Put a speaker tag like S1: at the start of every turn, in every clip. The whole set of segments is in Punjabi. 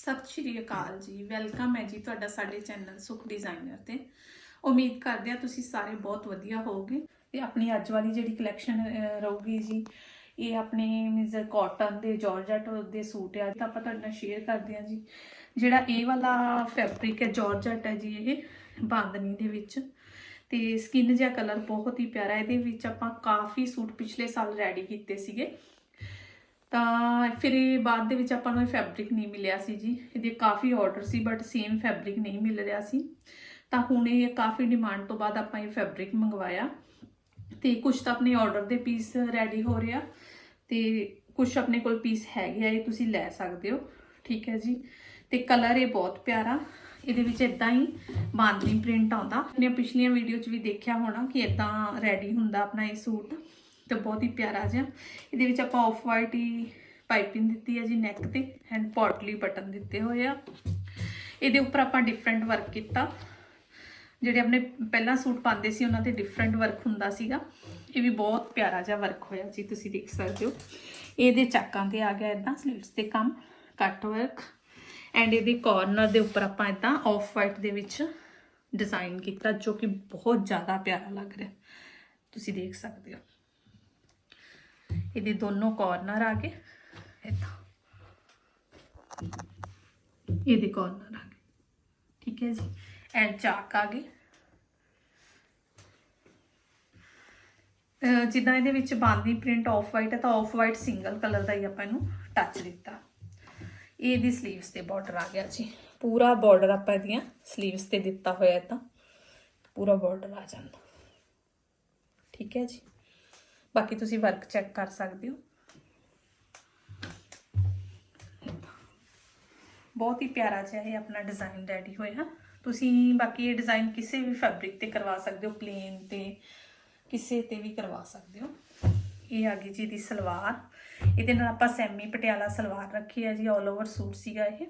S1: ਸਤਿ ਸ਼੍ਰੀ ਅਕਾਲ ਜੀ। ਵੈਲਕਮ ਹੈ ਜੀ ਤੁਹਾਡਾ ਸਾਡੇ ਚੈਨਲ ਸੁਖ ਡਿਜ਼ਾਈਨਰ ਤੇ। ਉਮੀਦ ਕਰਦੇ ਆ ਤੁਸੀਂ ਸਾਰੇ ਬਹੁਤ ਵਧੀਆ ਹੋਵੋਗੇ। ਤੇ ਆਪਣੀ ਅੱਜ ਵਾਲੀ ਜਿਹੜੀ ਕਲੈਕਸ਼ਨ ਰਹੂਗੀ ਜੀ, ਇਹ ਆਪਣੇ ਮੀਨਸ ਕਾਟਨ ਦੇ ਜਾਰਜਟ ਦੇ ਸੂਟ ਆ। ਤਾਂ ਆਪਾਂ ਤੁਹਾਡੇ ਨਾਲ ਸ਼ੇਅਰ ਕਰਦੇ ਆ ਜੀ। ਜਿਹੜਾ ਇਹ ਵਾਲਾ ਫੈਬਰਿਕ ਹੈ ਜਾਰਜਟ ਹੈ ਜੀ ਇਹ, ਬਾਂਦਨੀ ਦੇ ਵਿੱਚ। ਤੇ ਸਕਿਨ ਜਿਹਾ ਕਲਰ ਬਹੁਤ ਹੀ ਪਿਆਰਾ ਇਹਦੇ ਵਿੱਚ ਆਪਾਂ ਕਾਫੀ ਸੂਟ ਪਿਛਲੇ ਸਾਲ ਰੈਡੀ ਕੀਤੇ ਸੀਗੇ। ਤਾਂ ਫਿਰ ਇਹ ਬਾਅਦ ਦੇ ਵਿੱਚ ਆਪਾਂ ਨੂੰ ਇਹ ਫੈਬਰਿਕ ਨਹੀਂ ਮਿਲਿਆ ਸੀ ਜੀ। ਇਹਦੇ ਕਾਫੀ ਆਰਡਰ ਸੀ ਬਟ ਸੇਮ ਫੈਬਰਿਕ ਨਹੀਂ ਮਿਲ ਰਿਹਾ ਸੀ। ਤਾਂ ਹੁਣ ਇਹ ਕਾਫੀ ਡਿਮਾਂਡ ਤੋਂ ਬਾਅਦ ਆਪਾਂ ਇਹ ਫੈਬਰਿਕ ਮੰਗਵਾਇਆ। ਤੇ ਕੁਝ ਤਾਂ ਆਪਣੇ ਆਰਡਰ ਦੇ ਪੀਸ ਰੈਡੀ ਹੋ ਰਿਹਾ। ਤੇ ਕੁਝ ਆਪਣੇ ਕੋਲ ਪੀਸ ਹੈਗੇ ਆ, ਇਹ ਤੁਸੀਂ ਲੈ ਸਕਦੇ ਹੋ। ਠੀਕ ਹੈ ਜੀ। ਤੇ ਕਲਰ ਇਹ ਬਹੁਤ ਪਿਆਰਾ। ਇਹਦੇ ਵਿੱਚ ਇਦਾਂ ਹੀ ਬਾਂਦਰੀ ਪ੍ਰਿੰਟ ਆਉਂਦਾ। ਆਪਣੀਆਂ ਪਿਛਲੀਆਂ ਵੀਡੀਓ 'ਚ ਵੀ ਦੇਖਿਆ ਹੋਣਾ ਕਿ ਇਦਾਂ ਰੈਡੀ ਹੁੰਦਾ ਆਪਣਾ ਇਹ ਸੂਟ। ਤੇ ਬਹੁਤ ਹੀ ਪਿਆਰਾ ਜਿਹਾ। ਇਹਦੇ ਵਿੱਚ ਆਪਾਂ ਆਫ ਵਾਈਟ ਹੀ ਪਾਈਪਿੰਗ ਦਿੱਤੀ ਹੈ ਜੀ ਨੈਕ ਤੇ ਐਂਡ ਪੋਟਲੀ ਬਟਨ ਦਿੱਤੇ ਹੋਏ ਆ। ਇਹਦੇ ਉੱਪਰ ਆਪਾਂ ਡਿਫਰੈਂਟ ਵਰਕ ਕੀਤਾ। ਜਿਹੜੇ ਆਪਣੇ ਪਹਿਲਾਂ ਸੂਟ ਪਾਉਂਦੇ ਸੀ, ਉਹਨਾਂ ਤੇ ਡਿਫਰੈਂਟ ਵਰਕ ਹੁੰਦਾ ਸੀਗਾ। ਇਹ ਵੀ ਬਹੁਤ ਪਿਆਰਾ ਜਿਹਾ ਵਰਕ ਹੋਇਆ ਜੀ, ਤੁਸੀਂ ਦੇਖ ਸਕਦੇ ਹੋ। ਇਹਦੇ ਚਾਕਾਂ ਤੇ ਆ ਗਿਆ ਇਦਾਂ ਸਲੀਟਸ ਤੇ ਕੰਮ ਕੱਟ ਵਰਕ ਐਂਡ ਇਹਦੇ ਕਾਰਨਰ ਦੇ ਉੱਪਰ ਆਪਾਂ ਇਦਾਂ ਆਫ ਵਾਈਟ ਦੇ ਵਿੱਚ ਡਿਜ਼ਾਈਨ ਕੀਤਾ, ਜੋ ਕਿ ਬਹੁਤ ਜ਼ਿਆਦਾ ਪਿਆਰਾ ਲੱਗ ਰਿਹਾ। ਤੁਸੀਂ ਦੇਖ ਸਕਦੇ ਹੋ। ਇਹਦੇ ਦੋਨੋਂ ਕਾਰਨਰ ਆ ਗਏ। ਇਦਾਂ। ਇਹਦੇ ਕਾਰਨਰ ਆ ਗਏ। ਠੀਕ ਹੈ ਜੀ। ਐਂਡ ਚਾਕ ਆ ਗਏ। ਜਿੱਦਾਂ ਇਹਦੇ ਵਿੱਚ ਬਾਂਦੀ ਪ੍ਰਿੰਟ ਆਫ ਵਾਈਟ ਹੈ ਤਾਂ ਆਫ ਵਾਈਟ ਸਿੰਗਲ ਕਲਰ ਦਾ ਹੀ ਆਪਾਂ ਇਹਨੂੰ ਟੱਚ ਦਿੱਤਾ। ਇਹ ਦੀ 슬ੀਵਸ ਤੇ ਬਾਰਡਰ ਆ ਗਿਆ ਜੀ। ਪੂਰਾ ਬਾਰਡਰ ਆਪਾਂ ਇਹਦੀਆਂ 슬ੀਵਸ ਤੇ ਦਿੱਤਾ ਹੋਇਆ ਹੈ ਤਾਂ ਪੂਰਾ ਬਾਰਡਰ ਆ ਜਾਂਦਾ। ਠੀਕ ਹੈ ਜੀ। ਬਾਕੀ ਤੁਸੀਂ ਵਰਕ ਚੈੱਕ ਕਰ ਸਕਦੇ ਹੋ। ਬਹੁਤ ਹੀ ਪਿਆਰਾ ਜਿਹਾ ਇਹ ਆਪਣਾ ਡਿਜ਼ਾਈਨ ਰੈਡੀ ਹੋਇਆ। ਤੁਸੀਂ ਬਾਕੀ ਇਹ ਡਿਜ਼ਾਈਨ ਕਿਸੇ ਵੀ ਫੈਬਰਿਕ ਤੇ ਕਰਵਾ ਸਕਦੇ ਹੋ ਪਲੇਨ ਤੇ ਕਿਸੇ ਤੇ ਵੀ ਕਰਵਾ ਸਕਦੇ ਹੋ। ਇਹ ਆ ਗਈ ਜੀ ਦੀ ਸਲਵਾਰ। ਇਹਦੇ ਨਾਲ ਆਪਾਂ ਸੈਮੀ ਪਟਿਆਲਾ ਸਲਵਾਰ ਰੱਖੀ ਹੈ ਜੀ 올 ਓਵਰ ਸੂਟ ਸੀਗਾ ਇਹ।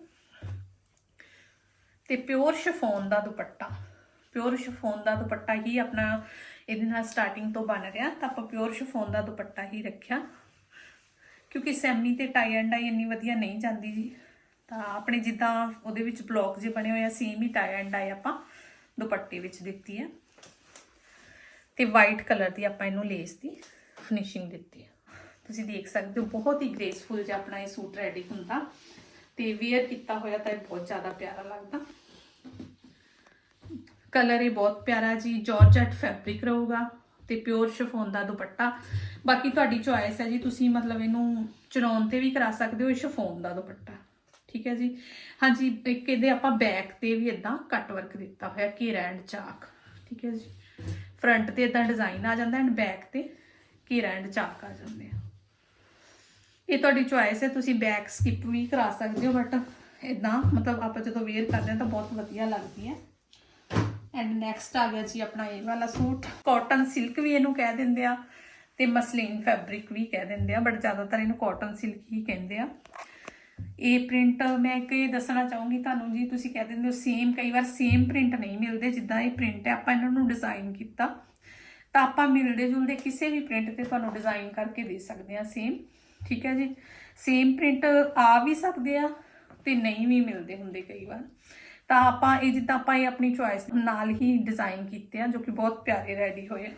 S1: ਤੇ ਪਿਓਰ ਸ਼ਿਫੋਨ ਦਾ ਦੁਪੱਟਾ। ਪਿਓਰ ਸ਼ਿਫੋਨ ਦਾ ਦੁਪੱਟਾ ਹੀ ਆਪਣਾ ਇਹਦੇ ਨਾਲ ਸਟਾਰਟਿੰਗ ਤੋਂ ਬਣ ਰਿਹਾ, ਤਾਂ ਆਪਾਂ ਪਿਓਰ ਸ਼ਿਫੋਨ ਦਾ ਦੁਪੱਟਾ ਹੀ ਰੱਖਿਆ। ਕਿਉਂਕਿ ਸੈਮੀ ਤੇ ਟਾਈ ਐਂਡ ਡਾਈ ਇੰਨੀ ਵਧੀਆ ਨਹੀਂ ਜਾਂਦੀ ਜੀ। ਤਾਂ ਆਪਣੇ ਜਿੱਦਾਂ ਉਹਦੇ ਵਿੱਚ ਬਲੌਕ ਜੇ ਬਣੇ ਹੋਏ ਆ ਸੇਮ ਹੀ ਟਾਈ ਐਂਡ ਡਾਈ ਆਪਾਂ ਦੁਪੱਟੇ ਵਿੱਚ ਦਿੱਤੀ ਹੈ ਤੇ ਵਾਈਟ ਕਲਰ ਦੀ ਆਪਾਂ ਇਹਨੂੰ ਲੇਸ ਦੀ ਫਿਨਿਸ਼ਿੰਗ ਦਿੱਤੀ ਹੈ ਤੁਸੀਂ ਦੇਖ ਸਕਦੇ ਹੋ, ਬਹੁਤ ਹੀ ਗ੍ਰੇਸਫੁਲ ਜਿਹਾ ਆਪਣਾ ਇਹ ਸੂਟ ਰੈਡੀ ਹੁੰਦਾ। ਤੇ ਵੇਅਰ ਕੀਤਾ ਹੋਇਆ ਤਾਂ ਇਹ ਬਹੁਤ ਜ਼ਿਆਦਾ ਪਿਆਰਾ ਲੱਗਦਾ। ਕਲਰ ਇਹ ਬਹੁਤ ਪਿਆਰਾ ਜੀ ਜਾਰਜਟ ਫੈਬਰਿਕ ਰਹੂਗਾ ਤੇ ਪਿਓਰ ਸ਼ਫੋਨ ਦਾ ਦੁਪੱਟਾ। ਬਾਕੀ ਤੁਹਾਡੀ ਚੁਆਇਸ ਹੈ ਜੀ, ਤੁਸੀਂ ਮਤਲਬ ਇਹਨੂੰ ਚੁਣਾਉਣ ਤੇ ਵੀ ਕਰਾ ਸਕਦੇ ਹੋ ਸ਼ਫੋਨ ਦਾ ਦੁਪੱਟਾ। ਠੀਕ ਹੈ ਜੀ? ਹਾਂਜੀ, ਇੱਕ ਇਹਦੇ ਆਪਾਂ ਬੈਕ ਤੇ ਵੀ ਇਦਾਂ ਕੱਟ ਵਰਕ ਦਿੱਤਾ ਹੋਇਆ, ਘੇਰਾ ਐਂਡ ਚਾਕ। ਠੀਕ ਹੈ ਜੀ? ਫਰੰਟ ਤੇ ਇਦਾਂ ਡਿਜ਼ਾਈਨ ਆ ਜਾਂਦਾ ਐਂਡ ਬੈਕ ਤੇ ਘੇਰਾ ਐਂਡ ਚਾਕ ਆ ਜਾਂਦੇ ਆ। ਇਹ ਤੁਹਾਡੀ ਚੁਆਇਸ ਹੈ, ਤੁਸੀਂ ਬੈਕ ਸਕਿਪ ਵੀ ਕਰਾ ਸਕਦੇ ਹੋ ਬਟ ਇਦਾਂ ਮਤਲਬ ਆਪਾਂ ਜਦੋਂ ਵੇਅਰ ਕਰਦੇ ਹਾਂ ਤਾਂ ਬਹੁਤ ਵਧੀਆ ਲੱਗਦੀ ਹੈ। ਐਂਡ ਨੈਕਸਟ ਆ ਗਿਆ ਜੀ ਆਪਣਾ ਇਹ ਵਾਲਾ ਸੂਟ। ਕਾਟਨ ਸਿਲਕ ਵੀ ਇਹਨੂੰ ਕਹਿ ਦਿੰਦੇ ਆ ਤੇ ਮਸਲੀਨ ਫੈਬਰਿਕ ਵੀ ਕਹਿ ਦਿੰਦੇ ਆ ਬਟ ਜ਼ਿਆਦਾਤਰ ਇਹਨੂੰ ਕਾਟਨ ਸਿਲਕ ਹੀ ਕਹਿੰਦੇ ਆ। ਇਹ ਪ੍ਰਿੰਟ ਮੈਂ ਇੱਕ ਇਹ ਦੱਸਣਾ ਚਾਹੂੰਗੀ ਤੁਹਾਨੂੰ ਜੀ, ਤੁਸੀਂ ਕਹਿ ਦਿੰਦੇ ਹੋ ਸੇਮ ਕਈ ਵਾਰ ਸੇਮ ਪ੍ਰਿੰਟ ਨਹੀਂ ਮਿਲਦੇ, ਜਿੱਦਾਂ ਇਹ ਪ੍ਰਿੰਟ ਹੈ, ਆਪਾਂ ਇਹਨਾਂ ਨੂੰ ਡਿਜ਼ਾਈਨ ਕੀਤਾ। ਤਾਂ ਆਪਾਂ ਮਿਲਦੇ ਜੁਲਦੇ ਕਿਸੇ ਵੀ ਪ੍ਰਿੰਟ ਤੇ ਤੁਹਾਨੂੰ ਡਿਜ਼ਾਈਨ ਕਰਕੇ ਦੇ ਸਕਦੇ ਆ ਸੇਮ ਠੀਕ ਹੈ ਜੀ? ਸੇਮ ਪ੍ਰਿੰਟ ਆ ਵੀ ਸਕਦੇ ਆ ਤੇ ਨਹੀਂ ਵੀ ਮਿਲਦੇ ਹੁੰਦੇ ਕਈ ਵਾਰ। ਤਾਂ ਆਪਾਂ ਇਹ ਜਿੱਦਾਂ ਆਪਾਂ ਇਹ ਆਪਣੀ ਚੁਆਇਸ ਨਾਲ ਹੀ ਡਿਜ਼ਾਈਨ ਕੀਤੇ ਆ, ਜੋ ਕਿ ਬਹੁਤ ਪਿਆਰੇ ਰੈਡੀ ਹੋਏ ਆ।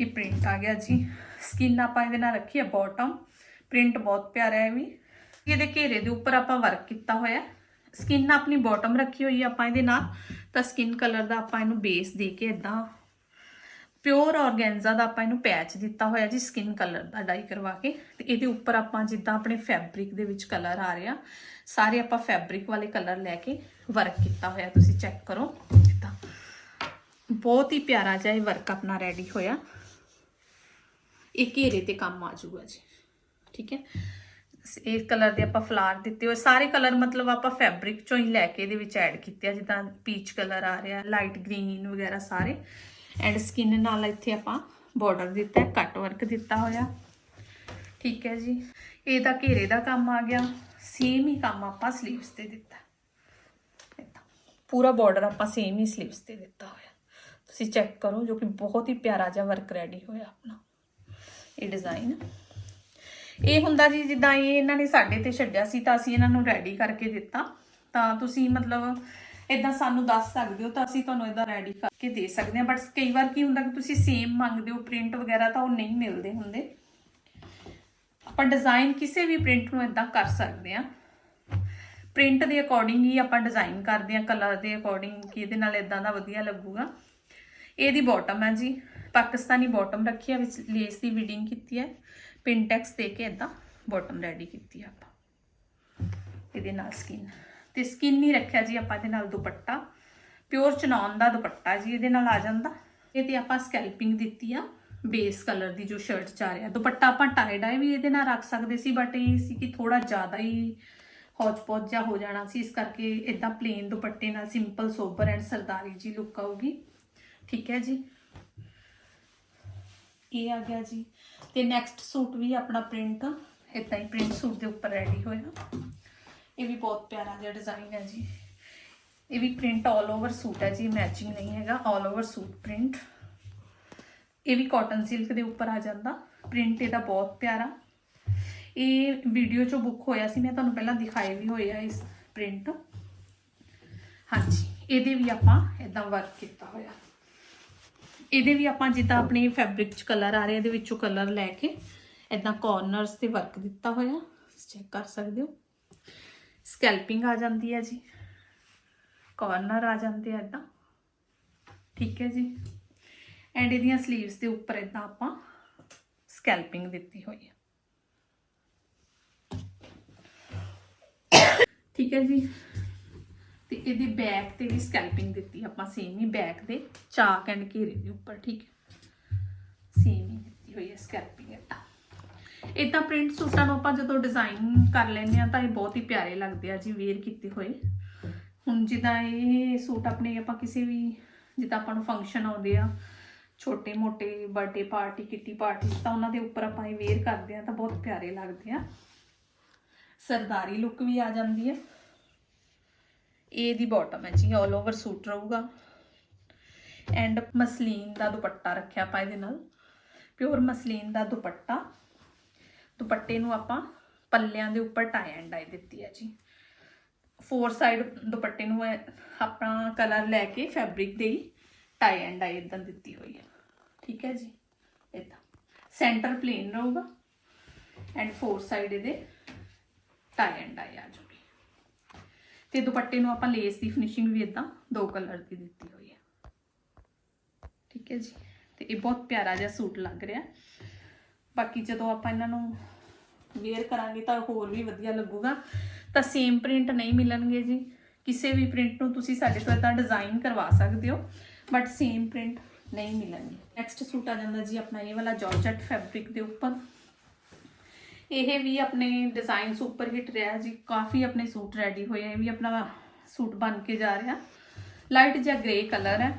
S1: ਇਹ ਪ੍ਰਿੰਟ ਆ ਗਿਆ ਜੀ। ਸਕਿਨ ਆਪਾਂ ਇਹਦੇ ਨਾਲ ਰੱਖੀ ਹੈ ਬਾਟਮ ਪ੍ਰਿੰਟ ਬਹੁਤ ਪਿਆਰਾ ਹੈ ਇਹ ਵੀ। ਇਹਦੇ ਘੇਰੇ ਦੇ ਉੱਪਰ ਆਪਾਂ ਵਰਕ ਕੀਤਾ ਹੋਇਆ। ਸਕਿਨ ਆਪਣੀ ਬਾਟਮ ਰੱਖੀ ਹੋਈ ਹੈ ਆਪਾਂ ਇਹਦੇ ਨਾਲ। ਤਾਂ ਸਕਿਨ ਕਲਰ ਦਾ ਆਪਾਂ ਇਹਨੂੰ ਬੇਸ ਦੇ ਕੇ ਇਦਾਂ ਪਿਓਰ ਆਰਗੈਂਜ਼ਾ ਦਾ ਆਪਾਂ ਇਹਨੂੰ ਪੈਚ ਦਿੱਤਾ ਹੋਇਆ ਜੀ ਸਕਿਨ ਕਲਰ ਦਾ ਡਾਈ ਕਰਵਾ ਕੇ। ਤੇ ਇਹਦੇ ਉੱਪਰ ਆਪਾਂ ਜਿੱਦਾਂ ਆਪਣੇ ਫੈਬਰਿਕ ਦੇ ਵਿੱਚ ਕਲਰ ਆ ਰਿਹਾ, ਸਾਰੇ ਆਪਾਂ ਫੈਬਰਿਕ ਵਾਲੇ ਕਲਰ ਲੈ ਕੇ ਵਰਕ ਕੀਤਾ ਹੋਇਆ, ਤੁਸੀਂ ਚੈੱਕ ਕਰੋ। ਤਾਂ ਬਹੁਤ ਹੀ ਪਿਆਰਾ ਜਿਹਾ ਇਹ ਵਰਕ ਆਪਣਾ ਰੈਡੀ ਹੋਇਆ। ਇਹ ਘੇਰੇ ਤੇ ਕੰਮ ਆ ਜਾਊਗਾ ਜੀ, ਠੀਕ ਹੈ? ਇਹ ਕਲਰ ਦੇ ਆਪਾਂ ਫਲਾਰ ਦਿੱਤੇ ਹੋਏ। ਸਾਰੇ ਕਲਰ ਮਤਲਬ ਆਪਾਂ ਫੈਬਰਿਕ ਚੋਂ ਹੀ ਲੈ ਕੇ ਇਹਦੇ ਵਿੱਚ ਐਡ ਕੀਤੇ ਆ, ਜਿੱਦਾਂ ਪੀਚ ਕਲਰ ਆ ਰਿਹਾ ਲਾਈਟ ਗ੍ਰੀਨ ਵਗੈਰਾ ਸਾਰੇ। ਐਂਡ ਸਕਿਨ ਨਾਲ ਇੱਥੇ ਆਪਾਂ ਬਾਰਡਰ ਦਿੱਤਾ ਹੈ ਕੱਟ ਵਰਕ ਦਿੱਤਾ ਹੋਇਆ। ਠੀਕ ਹੈ ਜੀ। ਇਹ ਤਾਂ ਘੇਰੇ ਦਾ ਕੰਮ ਆ ਗਿਆ। ਸੇਮ ਹੀ ਕੰਮ ਆਪਾਂ 슬ੀਵਸ ਤੇ ਦਿੱਤਾ। ਏਦਾਂ। ਪੂਰਾ ਬਾਰਡਰ ਆਪਾਂ ਸੇਮ ਹੀ 슬ੀਵਸ ਤੇ ਦਿੱਤਾ ਹੋਇਆ। ਤੁਸੀਂ ਚੈੱਕ ਕਰੋ ਜੋ ਕਿ ਬਹੁਤ ਹੀ ਪਿਆਰਾ ਜਿਹਾ ਵਰਕ ਰੈਡੀ ਹੋਇਆ ਆਪਣਾ। ਇਹ ਡਿਜ਼ਾਈਨ ਇਹ ਹੁੰਦਾ ਜੀ, ਜਿੱਦਾਂ ਇਹ ਇਹਨਾਂ ਨੇ ਸਾਡੇ ਤੇ ਛੱਡਿਆ ਸੀ ਤਾਂ ਅਸੀਂ ਇਹਨਾਂ ਨੂੰ ਰੈਡੀ ਕਰਕੇ ਦਿੱਤਾ। ਤਾਂ ਤੁਸੀਂ ਮਤਲਬ ਇਦਾਂ ਸਾਨੂੰ ਦੱਸ ਸਕਦੇ ਹੋ ਤਾਂ ਅਸੀਂ ਤੁਹਾਨੂੰ ਇਦਾਂ ਰੈਡੀ ਕਰਕੇ ਦੇ ਸਕਦੇ ਹਾਂ। ਬਟ ਕਈ ਵਾਰ ਕੀ ਹੁੰਦਾ ਕਿ ਤੁਸੀਂ ਸੇਮ ਮੰਗਦੇ ਹੋ ਪ੍ਰਿੰਟ ਵਗੈਰਾ ਤਾਂ ਉਹ ਨਹੀਂ ਮਿਲਦੇ ਹੁੰਦੇ। ਆਪਾਂ ਡਿਜ਼ਾਈਨ ਕਿਸੇ ਵੀ ਪ੍ਰਿੰਟ ਨੂੰ ਇਦਾਂ ਕਰ ਸਕਦੇ ਹਾਂ। ਪ੍ਰਿੰਟ ਦੇ ਅਕੋਰਡਿੰਗ ਹੀ ਆਪਾਂ ਡਿਜ਼ਾਈਨ ਕਰਦੇ ਹਾਂ ਕਲਰ ਦੇ ਅਕੋਰਡਿੰਗ ਕਿ ਇਹਦੇ ਨਾਲ ਇਦਾਂ ਦਾ ਵਧੀਆ ਲੱਗੂਗਾ। ਇਹਦੀ ਬਾਟਮ ਹੈ ਜੀ। ਪਾਕਿਸਤਾਨੀ ਬਾਟਮ ਰੱਖੀ ਹੈ ਵਿੱਚ ਲੇਸ ਦੀ ਵੀਡਿੰਗ ਕੀਤੀ ਹੈ ਪਿੰਟੈਕਸ ਦੇ ਕੇ ਇਦਾਂ ਬਾਟਮ ਰੈਡੀ ਕੀਤੀ ਹੈ ਆਪਾਂ। ਇਹਦੇ ਨਾਲ ਸਕਿਨ ਤੇ ਸਕਿਨ ਨਹੀਂ ਰੱਖਿਆ ਜੀ ਆਪਾਂ ਇਹਦੇ ਨਾਲ ਦੁਪੱਟਾ। ਪਿਓਰ ਚਨੌਨ ਦਾ ਦੁਪੱਟਾ ਜੀ ਇਹਦੇ ਨਾਲ ਆ ਜਾਂਦਾ। ਇਹ ਤੇ ਆਪਾਂ ਸਕੈਲਪਿੰਗ ਦਿੱਤੀ ਆ ਬੇਸ ਕਲਰ ਦੀ ਜੋ ਸ਼ਰਟ ਚ ਆ ਰਿਹਾ। ਦੁਪੱਟਾ ਆਪਾਂ ਟਾਈ ਡਾਈ ਵੀ ਇਹਦੇ ਨਾਲ ਰੱਖ ਸਕਦੇ ਸੀ ਬਟ ਇਹ ਸੀ ਕਿ ਥੋੜਾ ਜ਼ਿਆਦਾ ਹੀ ਹੌਜ ਪੌਜ ਜਿਹਾ ਹੋ ਜਾਣਾ ਸੀ। ਇਸ ਕਰਕੇ ਇਦਾਂ ਪਲੇਨ ਦੁਪੱਟੇ ਨਾਲ ਸਿੰਪਲ ਸੋਬਰ ਐਂਡ ਸਰਦਾਰੀ ਜੀ ਲੁੱਕ ਆਊਗੀ। ਠੀਕ ਹੈ ਜੀ? ਇਹ ਆ ਗਿਆ ਜੀ। ਤੇ ਨੈਕਸਟ ਸੂਟ ਵੀ ਆਪਣਾ ਪ੍ਰਿੰਟ ਇਦਾਂ ਹੀ ਪ੍ਰਿੰਟ ਸੂਟ ਦੇ ਉੱਪਰ ਰੈਡੀ ਹੋਇਆ। ਇਹ ਵੀ ਬਹੁਤ ਪਿਆਰਾ ਜਿਹਾ ਡਿਜ਼ਾਈਨ ਹੈ ਜੀ। ਇਹ ਵੀ ਪ੍ਰਿੰਟ ਆਲ ਓਵਰ ਸੂਟ ਹੈ ਜੀ ਮੈਚਿੰਗ ਨਹੀਂ ਹੈਗਾ ਆਲ ਓਵਰ ਸੂਟ ਪ੍ਰਿੰਟ ਇਹ ਵੀ ਕਾਟਨ ਸਿਲਕ ਦੇ ਉੱਪਰ ਆ ਜਾਂਦਾ ਪ੍ਰਿੰਟ ਇਹਦਾ ਬਹੁਤ ਪਿਆਰਾ। ਇਹ ਵੀਡੀਓ ਚੋਂ ਬੁੱਕ ਹੋਇਆ ਸੀ, ਮੈਂ ਤੁਹਾਨੂੰ ਪਹਿਲਾਂ ਦਿਖਾਏ ਵੀ ਹੋਏ ਆ ਇਸ ਪ੍ਰਿੰਟ ਹਾਂਜੀ, ਇਹਦੇ ਵੀ ਆਪਾਂ ਇਦਾਂ ਵਰਕ ਕੀਤਾ ਹੋਇਆ। ਇਹਦੇ ਵੀ ਆਪਾਂ ਜਿੱਦਾਂ ਆਪਣੇ ਫੈਬਰਿਕ ਚ ਕਲਰ ਆ ਰਹੇ ਇਹਦੇ ਵਿੱਚੋਂ ਕਲਰ ਲੈ ਕੇ ਇਦਾਂ ਕਾਰਨਰਸ ਤੇ ਵਰਕ ਦਿੱਤਾ ਹੋਇਆ। ਚੈੱਕ ਕਰ ਸਕਦੇ ਹੋ। ਸਕੈਲਪਿੰਗ ਆ ਜਾਂਦੀ ਹੈ ਜੀ। ਕਾਰਨਰ ਆ ਜਾਂਦੇ ਆ ਇਦਾਂ। ਠੀਕ ਹੈ ਜੀ। ਐਂਡ ਇਹਦੀਆਂ 슬ੀਵਸ ਦੇ ਉੱਪਰ ਇਦਾਂ ਆਪਾਂ ਸਕੈਲਪਿੰਗ ਦਿੱਤੀ ਹੋਈ ਹੈ। ਠੀਕ ਹੈ ਜੀ। ਤੇ ਇਹਦੇ ਬੈਕ ਤੇ ਵੀ ਸਕੈਲਪਿੰਗ ਦਿੱਤੀ ਆਪਾਂ। ਸੇਮ ਹੀ ਬੈਕ ਦੇ ਚਾਕ ਐਂਡ ਘੇਰੇ ਦੇ ਉੱਪਰ। ਠੀਕ ਹੈ। ਸੇਮ ਹੀ ਦਿੱਤੀ ਹੋਈ ਹੈ ਸਕੈਲਪਿੰਗ ਇਦਾਂ। ਇਦਾਂ ਪ੍ਰਿੰਟ ਸੂਟਾਂ ਨੂੰ ਆਪਾਂ ਜਦੋਂ ਡਿਜ਼ਾਈਨ ਕਰ ਲੈਂਦੇ ਆ ਤਾਂ ਇਹ ਬਹੁਤ ਹੀ ਪਿਆਰੇ ਲੱਗਦੇ ਆ ਜੀ ਵੇਅਰ ਕੀਤੇ ਹੋਏ। ਹੁਣ ਜਿੱਦਾਂ ਇਹ ਸੂਟ ਆਪਣੇ ਆਪਾਂ ਕਿਸੇ ਵੀ, ਜਿੱਦਾਂ ਆਪਾਂ ਨੂੰ ਫੰਕਸ਼ਨ ਆਉਂਦੇ ਆ, ਛੋਟੇ ਮੋਟੇ ਬਰਥਡੇ ਪਾਰਟੀ ਕਿੱਟੀ ਪਾਰਟੀ ਤਾਂ ਉਹਨਾਂ ਦੇ ਉੱਪਰ ਆਪਾਂ ਇਹ ਵੇਅਰ ਕਰਦੇ ਆ ਤਾਂ ਬਹੁਤ ਪਿਆਰੇ ਲੱਗਦੇ ਆ। ਸਰਦਾਰੀ ਲੁੱਕ ਵੀ ਆ ਜਾਂਦੀ ਹੈ ਇਹ ਦੀ ਬਾਟਮ ਹੈ ਜੀ ਆਲ ਓਵਰ ਸੂਟ ਰਹੂਗਾ। ਐਂਡ ਮਸਲੀਨ ਦਾ ਦੁਪੱਟਾ ਰੱਖਿਆ ਆਪਾਂ ਇਹਦੇ ਨਾਲ। ਪਿਓਰ ਮਸਲੀਨ ਦਾ ਦੁਪੱਟਾ। ਦੁਪੱਟੇ ਨੂੰ ਆਪਾਂ ਪੱਲਿਆਂ ਦੇ ਉੱਪਰ ਟਾਈ ਐਂਡ ਡਾਈ ਦਿੱਤੀ ਹੈ ਜੀ। ਫੋਰ ਸਾਈਡ ਦੁਪੱਟੇ ਨੂੰ ਆਪਣਾ ਕਲਰ ਲੈ ਕੇ ਫੈਬਰਿਕ ਦੇ ਹੀ ਟਾਈ ਐਂਡ ਡਾਈ ਇਦਾਂ ਦਿੱਤੀ ਹੋਈ ਹੈ। ਠੀਕ ਹੈ ਜੀ? ਇਦਾਂ ਸੈਂਟਰ ਪਲੇਨ ਰਹੂਗਾ ਐਂਡ ਫੋਰ ਸਾਈਡ ਇਹਦੇ ਟਾਈ ਐਂਡ ਡਾਈ ਆ ਜੂਗੀ ਤੇ ਦੁਪੱਟੇ ਨੂੰ ਆਪਾਂ ਲੇਸ ਦੀ ਫਿਨਿਸ਼ਿੰਗ ਵੀ ਇਦਾਂ ਦੋ ਕਲਰ ਦੀ ਦਿੱਤੀ ਹੋਈ ਹੈ। ਠੀਕ ਹੈ ਜੀ? ਤੇ ਇਹ ਬਹੁਤ ਪਿਆਰਾ ਜਿਹਾ ਸੂਟ ਲੱਗ ਰਿਹਾ। ਬਾਕੀ ਜਦੋਂ ਆਪਾਂ ਇਹਨਾਂ ਨੂੰ ਵੇਅਰ ਕਰਾਂਗੇ ਤਾਂ ਹੋਰ ਵੀ ਵਧੀਆ ਲੱਗੂਗਾ। ਤਾਂ ਸੇਮ ਪ੍ਰਿੰਟ ਨਹੀਂ ਮਿਲਣਗੇ ਜੀ। ਕਿਸੇ ਵੀ ਪ੍ਰਿੰਟ ਨੂੰ ਤੁਸੀਂ ਸਾਡੇ ਤੋਂ ਇਦਾਂ ਡਿਜ਼ਾਈਨ ਕਰਵਾ ਸਕਦੇ ਹੋ ਬਟ ਸੇਮ ਪ੍ਰਿੰਟ ਨਹੀਂ ਮਿਲਣਗੇ। ਨੈਕਸਟ ਸੂਟ ਆ ਜਾਂਦਾ ਜੀ ਆਪਣਾ ਇਹ ਵਾਲਾ ਜਾਰਜਟ ਫੈਬਰਿਕ ਦੇ ਉੱਪਰ। ਇਹ ਵੀ ਆਪਣੇ ਡਿਜ਼ਾਈਨ ਸੁਪਰ ਹਿੱਟ ਰਿਹਾ ਜੀ। ਕਾਫੀ ਆਪਣੇ ਸੂਟ ਰੈਡੀ ਹੋਏ ਇਹ ਵੀ ਆਪਣਾ ਸੂਟ ਬਣ ਕੇ ਜਾ ਰਿਹਾ। ਲਾਈਟ ਜਿਹਾ ਗ੍ਰੇ ਕਲਰ ਹੈ।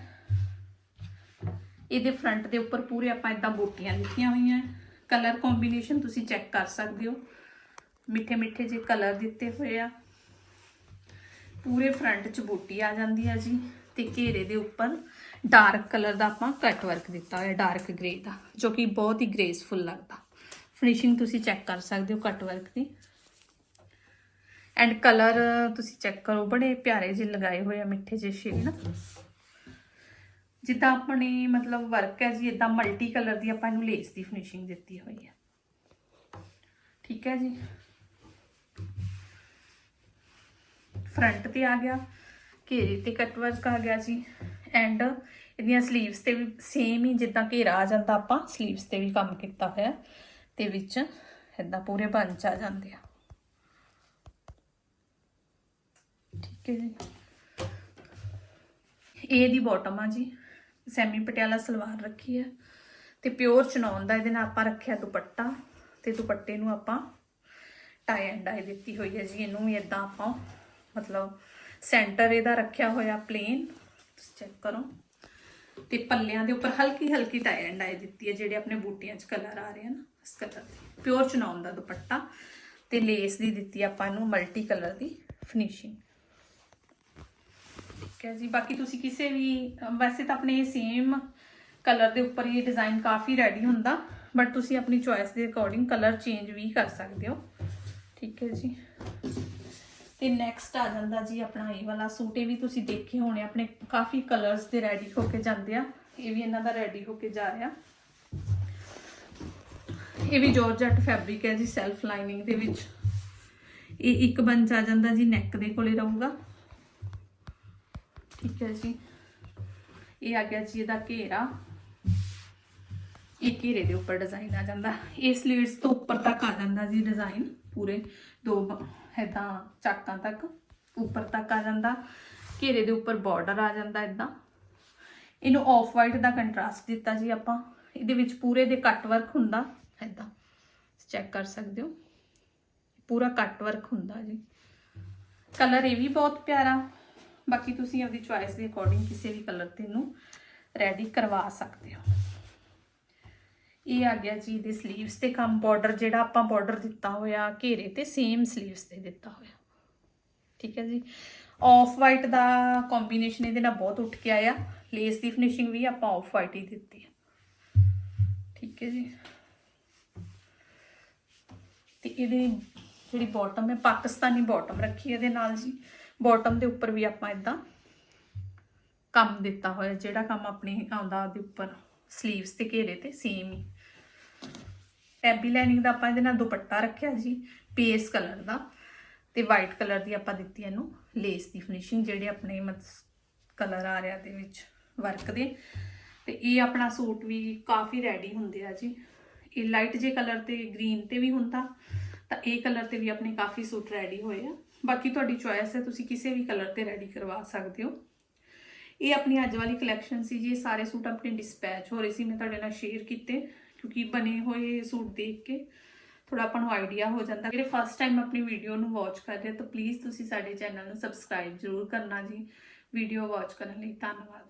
S1: ਇਹਦੇ ਫਰੰਟ ਦੇ ਉੱਪਰ ਪੂਰੇ ਆਪਾਂ ਇਦਾਂ ਬੂਟੀਆਂ ਦਿੱਤੀਆਂ ਹੋਈਆਂ। ਕਲਰ ਕੰਬੀਨੇਸ਼ਨ ਤੁਸੀਂ ਚੈੱਕ ਕਰ ਸਕਦੇ ਹੋ। ਮਿੱਠੇ ਮਿੱਠੇ ਜਿਹੇ ਕਲਰ ਦਿੱਤੇ ਹੋਏ ਆ। ਪੂਰੇ ਫਰੰਟ 'ਚ ਬੂਟੀ ਆ ਜਾਂਦੀ ਆ ਜੀ ਤੇ ਘੇਰੇ ਦੇ ਉੱਪਰ ਡਾਰਕ ਕਲਰ ਦਾ ਆਪਾਂ ਕੱਟ ਵਰਕ ਦਿੱਤਾ ਹੋਇਆ ਡਾਰਕ ਗ੍ਰੇ ਦਾ, ਜੋ ਕਿ ਬਹੁਤ ਹੀ ਗ੍ਰੇਸਫੁਲ ਲੱਗਦਾ। ਫਿਨਿਸ਼ਿੰਗ ਤੁਸੀਂ ਚੈੱਕ ਕਰ ਸਕਦੇ ਹੋ ਕੱਟ ਵਰਕ ਦੀ। ਐਂਡ ਕਲਰ ਤੁਸੀਂ ਚੈੱਕ ਕਰੋ, ਬੜੇ ਪਿਆਰੇ ਜਿਹੇ ਲਗਾਏ ਹੋਏ ਆ ਮਿੱਠੇ ਜਿਹੇ ਸ਼ੇਡ ਜਿੱਦਾਂ ਆਪਣੇ ਮਤਲਬ ਵਰਕ ਹੈ ਜੀ ਇਦਾਂ ਮਲਟੀ ਕਲਰ ਦੀ ਆਪਾਂ ਇਹਨੂੰ ਲੇਸ ਦੀ ਫਿਨਿਸ਼ਿੰਗ ਦਿੱਤੀ ਹੋਈ ਹੈ। ਠੀਕ ਹੈ ਜੀ? ਫਰੰਟ ਤੇ ਆ ਗਿਆ, ਘੇਰੇ ਤੇ ਕੱਟ ਵਰਕ ਆ ਗਿਆ ਜੀ। ਐਂਡ ਇਹਦੀਆਂ 슬ੀਵਸ ਤੇ ਵੀ ਸੇਮ ਹੀ ਜਿੱਦਾਂ ਘੇਰਾ ਆ ਜਾਂਦਾ ਆਪਾਂ 슬ੀਵਸ ਤੇ ਵੀ ਕੰਮ ਕੀਤਾ ਹੋਇਆ, ਤੇ ਵਿੱਚ ਇਦਾਂ ਪੂਰੇ ਬੰਚ ਆ ਜਾਂਦੇ ਆ। ਠੀਕ ਹੈ ਜੀ? ਇਹ ਦੀ ਬਾਟਮ ਆ ਜੀ। ਸੈਮੀ ਪਟਿਆਲਾ ਸਲਵਾਰ ਰੱਖੀ ਹੈ ਤੇ ਪਿਓਰ ਚਨੌਨ ਦਾ ਇਹਦੇ ਨਾਲ ਆਪਾਂ ਰੱਖਿਆ ਦੁਪੱਟਾ ਤੇ ਦੁਪੱਟੇ ਨੂੰ ਆਪਾਂ ਟਾਈ ਐਂਡ ਡਾਈ ਦਿੱਤੀ ਹੋਈ ਹੈ ਜੀ। ਇਹਨੂੰ ਵੀ ਇਦਾਂ ਆਪਾਂ, ਮਤਲਬ ਸੈਂਟਰ ਇਹਦਾ ਰੱਖਿਆ ਹੋਇਆ ਪਲੇਨ ਤੁਸੀਂ ਚੈੱਕ ਕਰੋ। ਤੇ ਪੱਲਿਆਂ ਦੇ ਉੱਪਰ ਹਲਕੀ ਹਲਕੀ ਟਾਈ ਐਂਡ ਡਾਈ ਦਿੱਤੀ ਹੈ, ਜਿਹੜੇ ਆਪਣੇ ਬੂਟੀਆਂ 'ਚ ਕਲਰ ਆ ਰਹੇ ਹਨ। ਇਸ ਕਲਰ ਦੇ। ਪਿਓਰ ਚਨੌਨ ਦਾ ਦੁਪੱਟਾ ਤੇ ਲੇਸ ਦੀ ਦਿੱਤੀ ਆਪਾਂ ਨੂੰ ਮਲਟੀ ਕਲਰ ਦੀ ਫਿਨਿਸ਼ਿੰਗ ਠੀਕ ਹੈ ਜੀ ਬਾਕੀ ਤੁਸੀਂ ਕਿਸੇ ਵੀ, ਵੈਸੇ ਤਾਂ ਆਪਣੇ ਸੇਮ ਕਲਰ ਦੇ ਉੱਪਰ ਇਹ ਡਿਜ਼ਾਈਨ ਕਾਫੀ ਰੈਡੀ ਹੁੰਦਾ ਬਟ ਤੁਸੀਂ ਆਪਣੀ ਚੁਆਇਸ ਦੇ ਅਕੋਰਡਿੰਗ ਕਲਰ ਚੇਂਜ ਵੀ ਕਰ ਸਕਦੇ ਹੋ। ਠੀਕ ਹੈ ਜੀ। ਤੇ ਨੈਕਸਟ ਆ ਜਾਂਦਾ ਜੀ ਆਪਣਾ ਇਹ ਵਾਲਾ ਸੂਟ। ਇਹ ਵੀ ਤੁਸੀਂ ਦੇਖੇ ਹੋਣੇ, ਆਪਣੇ ਕਾਫੀ ਕਲਰਸ ਦੇ ਰੈਡੀ ਹੋ ਕੇ ਜਾਂਦੇ ਆ। ਇਹ ਵੀ ਇਹਨਾਂ ਦਾ ਰੈਡੀ ਹੋ ਕੇ ਜਾ ਰਿਹਾ। ਇਹ ਵੀ ਜਾਰਜਟ ਫੈਬਰਿਕ ਹੈ ਜੀ ਸੈਲਫ ਲਾਈਨਿੰਗ ਦੇ ਵਿੱਚ। ਇਹ ਇੱਕ ਬੰਚ ਆ ਜਾਂਦਾ ਜੀ ਨੈਕ ਦੇ ਕੋਲੇ ਰਹੂਗਾ। ਠੀਕ ਹੈ ਜੀ। ਇਹ ਆ ਗਿਆ ਜੀ ਇਹਦਾ ਘੇਰਾ। ਇਹ ਘੇਰੇ ਦੇ ਉੱਪਰ ਡਿਜ਼ਾਈਨ ਆ ਜਾਂਦਾ। ਇਹ ਸਲੀਵਸ ਤੋਂ ਉੱਪਰ ਤੱਕ ਆ ਜਾਂਦਾ ਜੀ ਡਿਜ਼ਾਈਨ ਪੂਰੇ। ਦੋ ਇਦਾਂ ਚਾਕਾਂ ਤੱਕ ਉੱਪਰ ਤੱਕ ਆ ਜਾਂਦਾ। ਘੇਰੇ ਦੇ ਉੱਪਰ ਬਾਰਡਰ ਆ ਜਾਂਦਾ ਇਦਾਂ ਇਹਨੂੰ ਆਫ ਵਾਈਟ ਦਾ ਕੰਟਰਾਸਟ ਦਿੱਤਾ ਜੀ ਆਪਾਂ। ਇਹਦੇ ਵਿੱਚ ਪੂਰੇ ਦੇ ਕੱਟ ਵਰਕ ਹੁੰਦਾ। ਇਦਾਂ ਚੈੱਕ ਕਰ ਸਕਦੇ ਹੋ। ਪੂਰਾ ਕੱਟ ਵਰਕ ਹੁੰਦਾ ਜੀ। ਕਲਰ ਇਹ ਵੀ ਬਹੁਤ ਪਿਆਰਾ। ਬਾਕੀ ਤੁਸੀਂ ਆਪਦੀ ਚੁਆਇਸ ਦੇ ਅਕੋਰਡਿੰਗ ਕਿਸੇ ਵੀ ਕਲਰ ਤੇ ਨੂੰ ਰੈਡੀ ਕਰਵਾ ਸਕਦੇ ਹੋ। ਇਹ ਆ ਗਿਆ ਜੀ ਇਹਦੇ 슬ੀਵਸ ਤੇ ਕੰਮ ਬਾਰਡਰ ਜਿਹੜਾ ਆਪਾਂ ਬਾਰਡਰ ਦਿੱਤਾ ਹੋਇਆ, ਘੇਰੇ ਤੇ ਸੇਮ 슬ੀਵਸ ਤੇ ਦਿੱਤਾ ਹੋਇਆ। ਠੀਕ ਹੈ ਜੀ। ਆਫ ਵਾਈਟ ਦਾ ਕੰਬੀਨੇਸ਼ਨ ਇਹਦੇ ਨਾਲ ਬਹੁਤ ਉੱਠ ਕੇ ਆਇਆ। ਲੇਸ ਦੀ ਫਿਨਿਸ਼ਿੰਗ ਵੀ ਆਪਾਂ ਆਫ ਵਾਈਟ ਹੀ ਦਿੱਤੀ ਹੈ। ਠੀਕ ਹੈ ਜੀ। ਤੇ ਇਹਦੇ ਜਿਹੜੀ ਬਾਟਮ ਹੈ, ਪਾਕਿਸਤਾਨੀ ਬਾਟਮ ਰੱਖੀ ਇਹਦੇ ਨਾਲ ਜੀ। ਬਾਟਮ ਦੇ ਉੱਪਰ ਵੀ ਆਪਾਂ ਇਦਾਂ ਕੰਮ ਦਿੱਤਾ ਹੋਇਆ, ਜਿਹੜਾ ਕੰਮ ਆਪਣੀ ਆਉਂਦਾ ਉਹਦੇ ਉੱਪਰ 슬ੀਵਸ ਤੇ ਘੇਰੇ ਤੇ ਸੇਮ ਹੀ। ਟੈਬੀ ਲਾਈਨਿੰਗ ਦਾ ਆਪਾਂ ਇਹਦੇ ਨਾਲ ਦੁਪੱਟਾ ਰੱਖਿਆ ਜੀ ਪੇਸ ਕਲਰ ਦਾ, ਤੇ ਵਾਈਟ ਕਲਰ ਦੀ ਆਪਾਂ ਦਿੱਤੀ ਇਹਨੂੰ ਲੇਸ ਦੀ ਫਿਨਿਸ਼ਿੰਗ ਜਿਹੜੇ ਆਪਣੇ ਮਤ ਕਲਰ ਆ ਰਿਹਾ ਦੇ ਵਿੱਚ ਵਰਕ ਦੇ। ਤੇ ਇਹ ਆਪਣਾ ਸੂਟ ਵੀ ਕਾਫੀ ਰੈਡੀ ਹੁੰਦੇ ਆ ਜੀ। ਇਹ ਲਾਈਟ ਜੇ ਕਲਰ ਤੇ ਗ੍ਰੀਨ ਤੇ ਵੀ ਹੁੰਦਾ, ਤਾਂ ਇਹ ਕਲਰ ਤੇ ਵੀ ਆਪਣੇ ਕਾਫੀ ਸੂਟ ਰੈਡੀ ਹੋਏ ਆ। ਬਾਕੀ ਤੁਹਾਡੀ ਚੁਆਇਸ ਹੈ, ਤੁਸੀਂ ਕਿਸੇ ਵੀ ਕਲਰ ਤੇ ਰੈਡੀ ਕਰਵਾ ਸਕਦੇ ਹੋ। ਇਹ ਆਪਣੀ ਅੱਜ ਵਾਲੀ ਕਲੈਕਸ਼ਨ ਸੀ ਜੀ, ਇਹ ਸਾਰੇ ਸੂਟ ਆਪਣੇ ਡਿਸਪੈਚ ਹੋ ਰਹੇ ਸੀ, ਮੈਂ ਤੁਹਾਡੇ ਨਾਲ ਸ਼ੇਅਰ ਕੀਤੇ, ਕਿਉਂਕਿ ਬਣੇ ਹੋਏ ਸੂਟ ਦੇਖ ਕੇ ਥੋੜਾ ਆਪਾਂ ਨੂੰ ਆਈਡੀਆ ਹੋ ਜਾਂਦਾ। ਜਿਹੜੇ ਫਸਟ ਟਾਈਮ ਆਪਣੀ ਵੀਡੀਓ ਨੂੰ ਵਾਚ ਕਰ ਰਹੇ ਤਾਂ ਪਲੀਜ਼ ਤੁਸੀਂ ਸਾਡੇ ਚੈਨਲ ਨੂੰ ਸਬਸਕ੍ਰਾਈਬ ਜ਼ਰੂਰ ਕਰਨਾ ਜੀ ਵੀਡੀਓ ਵਾਚ ਕਰਨ ਲਈ ਧੰਨਵਾਦ।